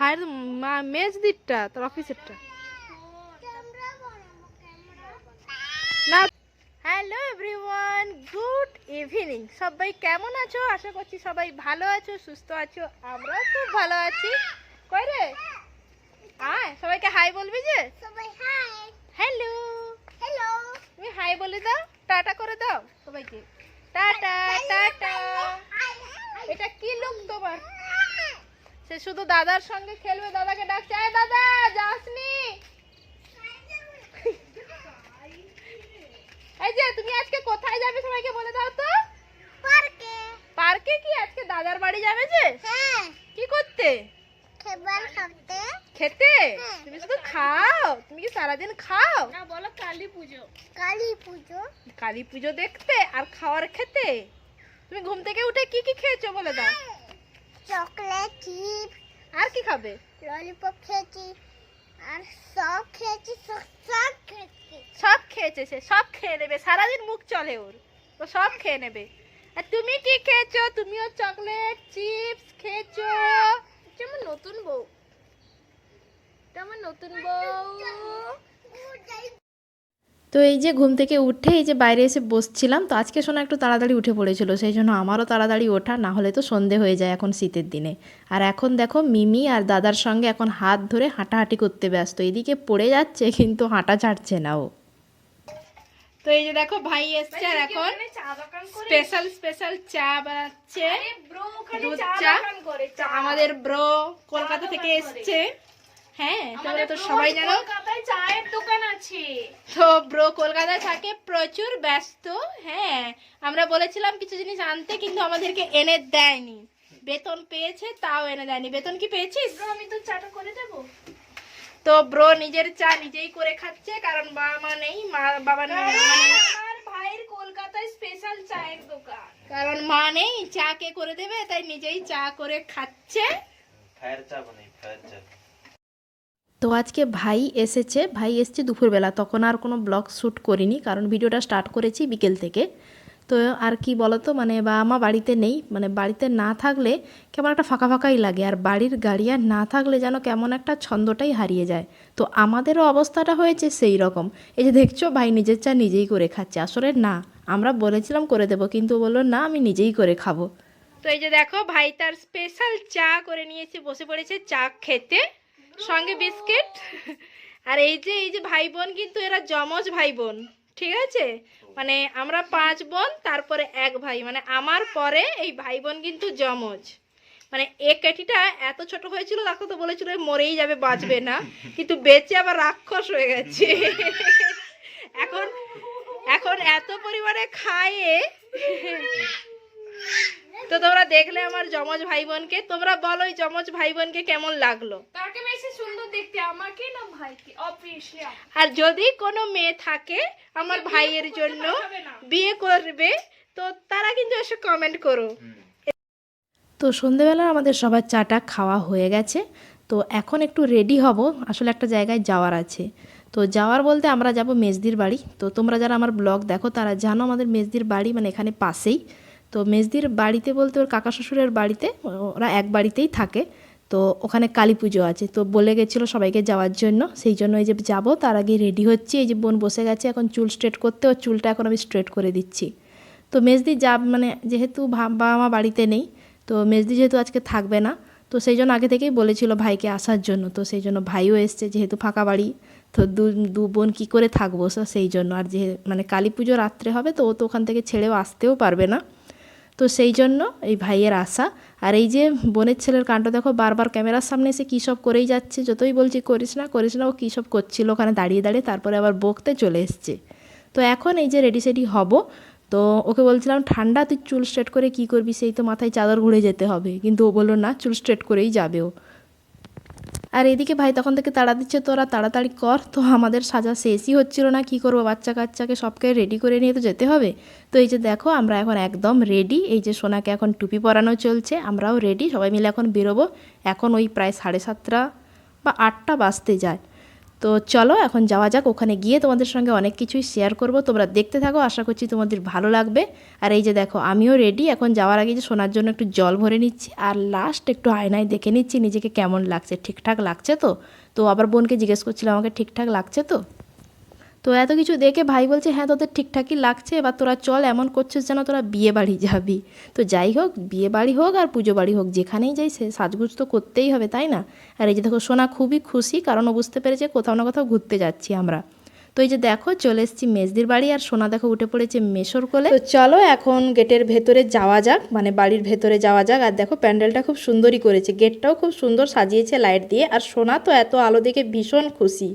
মা- মেজদিরটা তোর অফিসেরটা। না হ্যালো এভরিওয়ান গুড ইভিনিং। সবাই কেমন আছো? আশা করছি সবাই ভালো আছো সুস্থ আছো। আমরাও খুব ভালো আছি। কই রে? আয় সবাইকে হাই বলবি যে? সবাই হাই। হ্যালো। হ্যালো। তুমি হাই বলে দাও টাটা করে দাও সবাইকে। Tata tata. এটা কি লোক তোমার? সে শুধু দাদার সঙ্গে খেলবে দাদাকে ডাকছে আয় দাদা যাসনি? এই যে তুমি আজকে কোথায় যাবে সবাইকে বলে দাও তো। পার্কে। পার্কে কি আজকে দাদার বাড়ি যাবে যে? হ্যাঁ। কি করতে? খেবার খাতে? খেতে তুমি শুধু খাও? তুমি কি সারাদিন খাও? না বলো কালী পুজো। কালী পুজো। কালী পুজো দেখতে আর খাওয়ার খেতে? তুমি ঘুম থেকে উঠে কি কি খেয়েছো বলে দাও। চকলেট চিপ আর কি খাবে? ললিপপ খেয়েছি আর সব খেয়েছি সব সব খেয়েছি। সব খেয়েছে সে সব খেয়ে নেবে। সারাদিন মুখ চলে ওর। ও সব খেয়ে নেবে। আর তুমি কি খেয়েছো? তুমিও চকলেট চিপস খেয়েছো। এটা আমার নতুন বউ। এটা আমার নতুন বউ। তো এই যে ঘুম থেকে উঠে এই যে বাইরে এসে বসছিলাম তো আজকে শোনা একটু তাড়াতাড়ি উঠে পড়েছিল সেই জন্য আমারও তাড়াতাড়ি ওঠা না হলে তো সন্ধে হয়ে যায় এখন শীতের দিনে। আর এখন দেখো মিমি আর দাদার সঙ্গে এখন হাত ধরে হাঁটাহাঁটি করতে ব্যস্ত এদিকে পড়ে যাচ্ছে কিন্তু হাঁটা ছাড়ছে না ও। তো এই যে দেখো ভাই এসছে আর এখন স্পেশাল স্পেশাল চা বানাচ্ছে। দুধ চা আমাদের ব্রো কলকাতা থেকে এসছে। হ্যাঁ তোমরা তো সবাই জানো। আছে তো ব্রো কলকাতায় থাকে প্রচুর ব্যস্ত হ্যাঁ। আমরা বলেছিলাম কিছু জিনিস আনতে কিন্তু আমাদেরকে এনে দেয়নি। বেতন পেয়েছে তাও এনে দেয়নি। বেতন কি পেয়েছিস? আমি তো চাটা করে দেবো। তো ব্রো নিজের চা নিজেই করে খাচ্ছে কারণ বাবা মা নেই মা বাবা নেই। মানে আমার ভাইয়ের কলকাতায় স্পেশাল চায়ের দোকান। কারণ মা নেই চা কে করে দেবে? তাই নিজেই চা করে খাচ্ছে। ফায়ার চা বানাই ফায়ার চা। তো আজকে ভাই এসেছে, ভাই এসছে দুপুরবেলা। তখন আর কোনো ব্লগ শ্যুট করিনি, কারণ ভিডিওটা স্টার্ট করেছি বিকেল থেকে। তো আর কি বলতো মানে বাবা মা বাড়িতে নেই মানে বাড়িতে না থাকলে কেমন একটা ফাঁকা ফাঁকাই লাগে। আর বাড়ির গাড়ি আর না থাকলে যেন কেমন একটা ছন্দটাই হারিয়ে যায়। তো আমাদেরও অবস্থাটা হয়েছে সেই রকম। এই যে দেখছ, ভাই নিজের চা নিজেই করে খাচ্ছে। আসলে না, আমরা বলেছিলাম করে দেবো, কিন্তু বলল, না, আমি নিজেই করে খাব। তো এই যে দেখো, ভাই তার স্পেশাল চা করে নিয়েছে, বসে পড়েছে চা খেতে। সঙ্গে বিস্কিট। আর এই যে এই যে ভাই বোন কিন্তু এরা যমজ ভাই বোন ঠিক আছে? মানে আমরা পাঁচ বোন, তারপরে এক ভাই। মানে আমার পরে এই ভাই বোন কিন্তু যমজ। মানে এ কেটিটা এত ছোট হয়েছিল ডাক্তার তো বলেছিল মরেই যাবে, বাঁচবে না। কিন্তু বেঁচে আবার রাক্ষস হয়ে গেছে। এখন এখন এত পরিমাণে খায় তো তোমরা দেখলে আমার যমজ ভাই বোনকে তোমরা বলো এই যমজ ভাই বোনকে কেমন লাগল? দেখতে আমাকে না ভাইকে? অফিসিয়াল আর যদি কোনো মেয়ে থাকে আমার ভাইয়ের জন্য বিয়ে করবে তো তারা কিন্তু এসে কমেন্ট করো। তো সন্ধেবেলা আমাদের সবার চাটা খাওয়া হয়ে গেছে। তো এখন একটু রেডি হব। আসলে একটা জায়গায় যাওয়ার আছে। তো যাওয়ার বলতে আমরা যাব মেজদির বাড়ি। তো তোমরা যারা আমার ব্লগ দেখো তারা জানো আমাদের মেজদির বাড়ি মানে এখানে পাশেই। তো মেজদির বাড়িতে বলতে ওর কাকা শ্বশুরের বাড়িতে ওরা এক বাড়িতেই থাকে। তো ওখানে কালী পুজো আছে। তো বলে গেছিল সবাইকে যাওয়ার জন্য। সেই জন্য এই যে যাব, তার আগে রেডি হচ্ছি। এই যে বোন বসে গেছে, এখন চুল স্ট্রেট করতে, ওর চুলটা এখন আমি স্ট্রেট করে দিচ্ছি। তো মেজদি যা মানে যেহেতু বাবা মা বাড়িতে নেই, তো মেজদি যেহেতু আজকে থাকবে না, তো সেই জন্য আগে থেকেই বলেছিল ভাইকে আসার জন্য। তো সেই জন্য ভাইও এসছে, যেহেতু ফাঁকা বাড়ি, তো দু দু বোন কী করে থাকব? সেই জন্য। আর যে মানে কালী পুজো রাত্রে হবে, তো ও তো ওখান থেকে ছেড়েও আসতেও পারবে না। তো সেই জন্য এই ভাইয়ের আশা। আর এই যে বোনের ছেলের কাণ্ড, দেখো বারবার ক্যামেরার সামনে এসে কী সব করেই যাচ্ছে, যতই বলছি করিস না করিস না, ও কী সব করছিল ওখানে দাঁড়িয়ে দাঁড়িয়ে, তারপরে আবার বকতে চলে এসছে। তো এখন এই যে রেডি সেডি হব, তো ওকে বলছিলাম, ঠান্ডা, তুই চুল স্ট্রেট করে কি করবি? সেই তো মাথায় চাদর ঘুরে যেতে হবে। কিন্তু ও বলল, না, চুল স্ট্রেট করেই যাবে ও। আর এদিকে ভাই তখন থেকে তাড়া দিচ্ছে, তোরা তাড়াতাড়ি কর, তো আমাদের সাজা শেষই হচ্ছিল না, কি করব? বাচ্চা কাচ্চাকে সবকে রেডি করে নিয়ে তো যেতে হবে? তো এই যে দেখো, আমরা এখন একদম রেডি এই যে সোনাকে এখন টুপি পরানো চলছে, আমরাও রেডি সবাই মিলে এখন বেরোবো। এখন ওই প্রায় সাড়ে সাতটা বা আটটা বাজতে যায়। তো চলো, এখন যাওয়া যাক। ওখানে গিয়ে তোমাদের সঙ্গে অনেক কিছুই শেয়ার করব। তোমরা দেখতে থাকো, আশা করছি তোমাদের ভালো লাগবে। আর এই যে দেখো, আমিও রেডি এখন যাওয়ার আগে যে শোনার জন্য একটু জল ভরে নিচ্ছি। আর লাস্ট একটু আয়নায় দেখে নিচ্ছি নিজেকে কেমন লাগছে। ঠিকঠাক লাগছে তো? তো আবার বোনকে জিজ্ঞেস করছিলাম, আমাকে ঠিকঠাক লাগছে তো? তো এত কিছু দেখে ভাই বলছে হ্যাঁ তোদের ঠিকঠাকই লাগছে, এবার তোরা চল, এমন করছিস যেন তোরা বিয়ে বাড়ি যাবি। তো যাই হোক, বিয়ে বাড়ি হোক আর পুজো বাড়ি হোক, যেখানেই যাই সে সাজগুজ তো করতেই হবে, তাই না? আর এই যে দেখো, সোনা খুবই খুশি, কারণ ও বুঝতে পেরেছে কোথাও না কোথাও ঘুরতে যাচ্ছি আমরা। তো এই যে দেখো, চলে এসেছি মেজদির বাড়ি, আর সোনা দেখো উঠে পড়েছে মেশোর কোলে। তো চলো এখন গেটের ভেতরে যাওয়া যাক মানে বাড়ির ভেতরে যাওয়া যাক। আর দেখো, প্যান্ডেলটা খুব সুন্দরই করেছে, গেটটাও খুব সুন্দর সাজিয়েছে লাইট দিয়ে, আর সোনা তো এত আলো দেখে ভীষণ খুশি।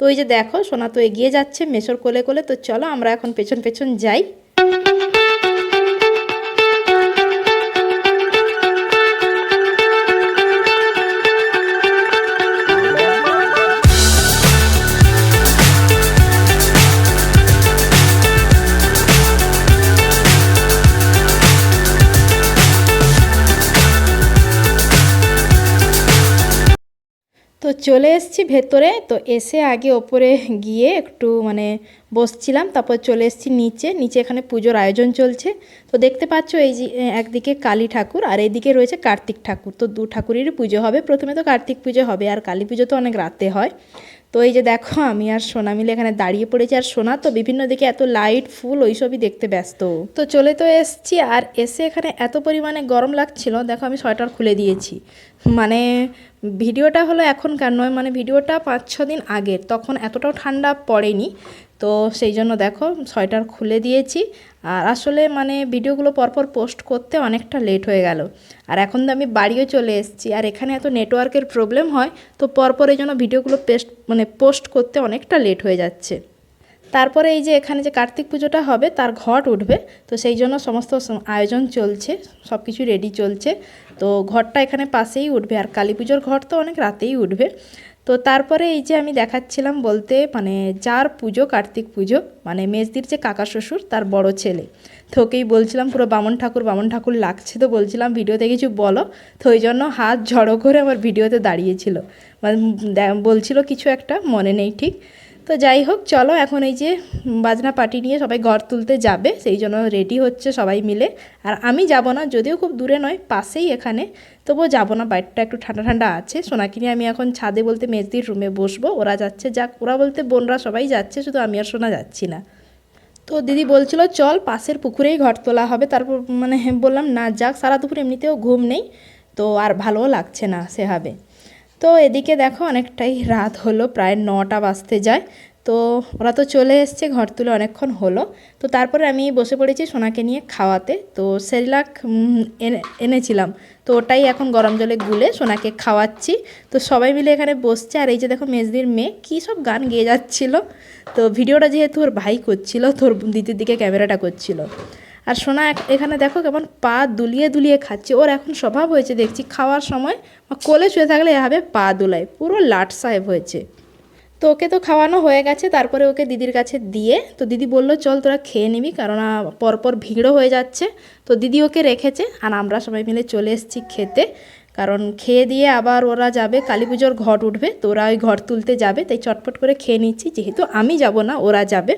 তো ওই যে দেখো, সোনা তো এগিয়ে যাচ্ছে, মেশোর কোলে কোলে। তো চলো আমরা এখন পেছন পেছন যাই। তো চলে এসেছি ভেতরে, তো এসে আগে ওপরে গিয়ে একটু মানে বসছিলাম, তারপর চলে এসেছি নিচে নিচে এখানে পুজোর আয়োজন চলছে। তো দেখতে পাচ্ছ এই যে একদিকে কালী ঠাকুর আর এইদিকে রয়েছে কার্তিক ঠাকুর। তো দু ঠাকুরেরই পুজো হবে, প্রথমে তো কার্তিক পুজো হবে আর কালী পুজো তো অনেক রাতে হয়। তো এই যে দেখো, আমি আর সোনা মিলে এখানে দাঁড়িয়ে পড়েছি আর সোনা তো বিভিন্ন দিকে এত লাইট, ফুল ওইসবই দেখতে ব্যস্ত। তো চলে তো এসছি আর এসে এখানে এত পরিমাণে গরম লাগছিল, দেখো আমি সোয়েটার খুলে দিয়েছি। মানে ভিডিওটা হলো এখনকার নয় মানে ভিডিওটা পাঁচ, ছ দিন আগের। তখন এতটাও ঠান্ডা পড়েনি। তো সেই জন্য দেখো, সোয়েটার খুলে দিয়েছি। আর আসলে মানে ভিডিওগুলো পরপর পোস্ট করতে অনেকটা লেট হয়ে গেল। আর এখন তো আমি বাড়িও চলে এসেছি। আর এখানে এত নেটওয়ার্কের প্রবলেম হয়, তো পরপর এই জন্য ভিডিওগুলো পেস্ট মানে পোস্ট করতে অনেকটা লেট হয়ে যাচ্ছে। তারপরে এই যে এখানে যে কার্তিক পুজোটা হবে, তার ঘট উঠবে। তো সেই জন্য সমস্ত আয়োজন চলছে সব কিছু রেডি চলছে। তো ঘরটা এখানে পাশেই উঠবে, আর কালী পুজোর ঘর তো অনেক রাতেই উঠবে। তো তারপরে এই যে আমি দেখাচ্ছিলাম বলতে মানে যার পুজো, কার্তিক পুজো মানে মেজদির যে কাকা শ্বশুর, তার বড় ছেলে। তো ওকেই বলছিলাম, পুরো বামন ঠাকুর বামন ঠাকুর লাগছে তো? বলছিলাম, ভিডিওতে কিছু বলো। তো ওই জন্য হাত জড়ো করে আমার ভিডিওতে দাঁড়িয়েছিল। মানে বলছিল কিছু একটা, মনে নেই ঠিক। তো যাই হোক, চলো এখন এই যে বাজনা পার্টি নিয়ে সবাই ঘর তুলতে যাবে, সেই জন্য রেডি হচ্ছে সবাই মিলে। আর আমি যাব না, যদিও খুব দূরে নয়, পাশেই এখানে। তবুও যাব না বাইরটা একটু ঠান্ডা ঠান্ডা আছে। সোনাকে নিয়ে আমি এখন ছাদে বলতে মেজদির রুমে বসবো, ওরা যাচ্ছে, যাক, ওরা বলতে বোনরা সবাই যাচ্ছে, শুধু আমি আর সোনা যাচ্ছি না। তো দিদি বলছিল, চল, পাশের পুকুরেই ঘর তোলা হবে। তারপর মানে বললাম, না, যাক, সারা দুপুর এমনিতেও ঘুম নেই। তো আর ভালোও লাগছে না সেভাবে। তো এদিকে দেখো অনেকটাই রাত হলো, প্রায় নটা বাজতে যায়। তো ওরা তো চলে এসছে, ঘর তুলে অনেকক্ষণ হলো। তো তারপরে আমি বসে পড়েছি সোনাকে নিয়ে খাওয়াতে। তো সেরিলাক এনে, এনেছিলাম। তো ওটাই এখন গরম জলে গুলে সোনাকে খাওয়াচ্ছি। তো সবাই মিলে এখানে বসছে। আর এই যে দেখো মেজদির মেয়ে, কী সব গান গেয়ে যাচ্ছিল। তো ভিডিওটা যেহেতু ওর ভাই করছিল তোর দিদির দিকে ক্যামেরাটা করছিল। আর সোনা এখানে দেখো কেমন পা দুলিয়ে দুলিয়ে খাচ্ছে। ওর এখন স্বভাব হয়েছে, দেখছি খাওয়ার সময় বা কোলে শুয়ে থাকলে এভাবে পা দুলায়। পুরো লাট সাহেব হয়েছে। তো ওকে তো খাওয়ানো হয়ে গেছে, তারপরে ওকে দিদির কাছে দিয়ে, তো দিদি বলল, চল তোরা খেয়ে নিবি কারণ পরপর ভিড়ও হয়ে যাচ্ছে। তো দিদি ওকে রেখেছে, আর আমরা সবাই মিলে চলে এসেছি খেতে। কারণ খেয়ে দিয়ে আবার ওরা যাবে, কালী পুজোর ঘট উঠবে, তো ওরা ওই ঘর তুলতে যাবে, তাই চটপট করে খেয়ে নিচ্ছি। যেহেতু আমি যাব না, ওরা যাবে।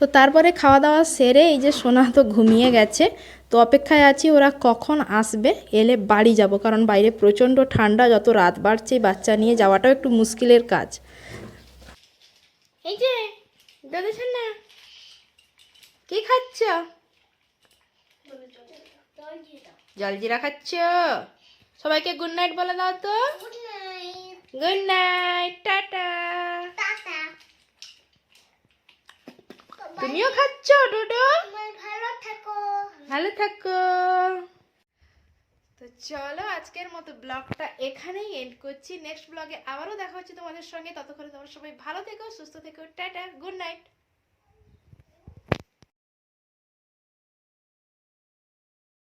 তো তারপরে খাওয়া দাওয়া সেরে এই যে সোনা তো ঘুমিয়ে গেছে তো অপেক্ষায় আছি ওরা কখন আসবে এলে বাড়ি যাব। কারণ বাইরে প্রচণ্ড ঠান্ডা যত রাত বাড়ছে বাচ্চা নিয়ে যাওয়াটাও একটু মুশকিলের কাজ। এই যে না কি খাচ্ছ? জলজিরা খাচ্ছ? সবাইকে গুড নাইট বলে দাও তো। Good night good night tata. Tata. তুমিও খাচ্ছ ডোডো? ভালো থাকো। ভালো থাকো। তো চলো আজকের মতো ব্লগটা এখানেই এন্ড করছি। নেক্সট ব্লগে আবারও দেখা হচ্ছে তোমাদের সঙ্গে। ততক্ষণে তোমরা সবাই ভালো থেকো সুস্থ থেকো টাটা গুড নাইট